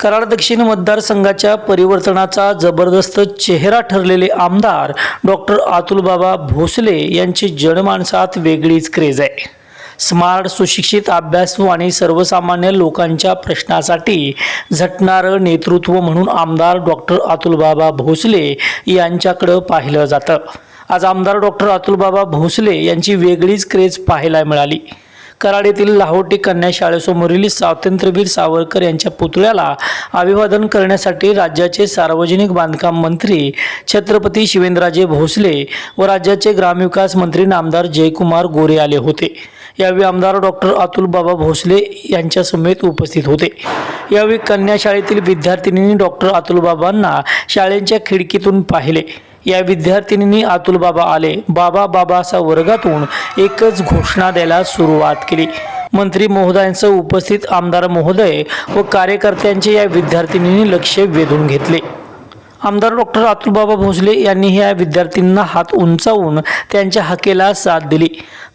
कराड दक्षिण मतदारसंघाच्या परिवर्तनाचा जबरदस्त चेहरा ठरलेले आमदार डॉक्टर अतुलबाबा भोसले यांची जनमानसात वेगळीच क्रेज आहे. स्मार्ट सुशिक्षित अभ्यासू आणि सर्वसामान्य लोकांच्या प्रश्नासाठी झटणारं नेतृत्व म्हणून आमदार डॉक्टर अतुलबाबा भोसले यांच्याकडं पाहिलं जातं. आज आमदार डॉक्टर अतुलबाबा भोसले यांची वेगळीच क्रेज पाहायला मिळाली. कराड येथील लाहोटी कन्या शाळेसमोरील स्वातंत्र्यवीर सावरकर यांच्या पुतळ्याला अभिवादन करण्यासाठी राज्याचे सार्वजनिक बांधकाम मंत्री छत्रपती शिवेंद्रराजे भोसले व राज्याचे ग्रामविकास मंत्री नामदार जयकुमार गोरे आले होते. यावेळी आमदार डॉक्टर अतुल बाबा भोसले यांच्या समेत उपस्थित होते. यावेळी कन्या शाळेतील विद्यार्थिनींनी डॉक्टर अतुलबाबांना शाळेच्या खिडकीतून पाहिले. या विद्यार्थिनींनी अतुल बाबा आले. बाबा बाबा असा वर्गातून एकच घोषणा द्यायला सुरुवात केली. मंत्री महोदयांसह उपस्थित आमदार महोदय व कार्यकर्त्यांचे या विद्यार्थिनींनी लक्ष वेधून घेतले. आमदार डॉक्टर अतुलबाबा भोसले यांनी या विद्यार्थ्यांना हात उंचावून त्यांच्या हकेला साथ दिली.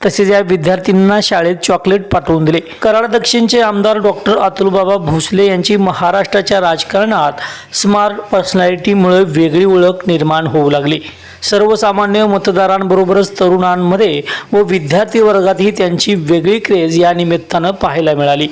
तसेच या विद्यार्थ्यांना शाळेत चॉकलेट पाठवून दिले. कराड दक्षिणचे आमदार डॉक्टर अतुलबाबा भोसले यांची महाराष्ट्राच्या राजकारणात स्मार्ट पर्सनॅलिटीमुळे वेगळी ओळख निर्माण होऊ लागली. सर्वसामान्य मतदारांबरोबरच तरुणांमध्ये व विद्यार्थी वर्गातही त्यांची वेगळी क्रेज या निमित्तानं पाहायला मिळाली.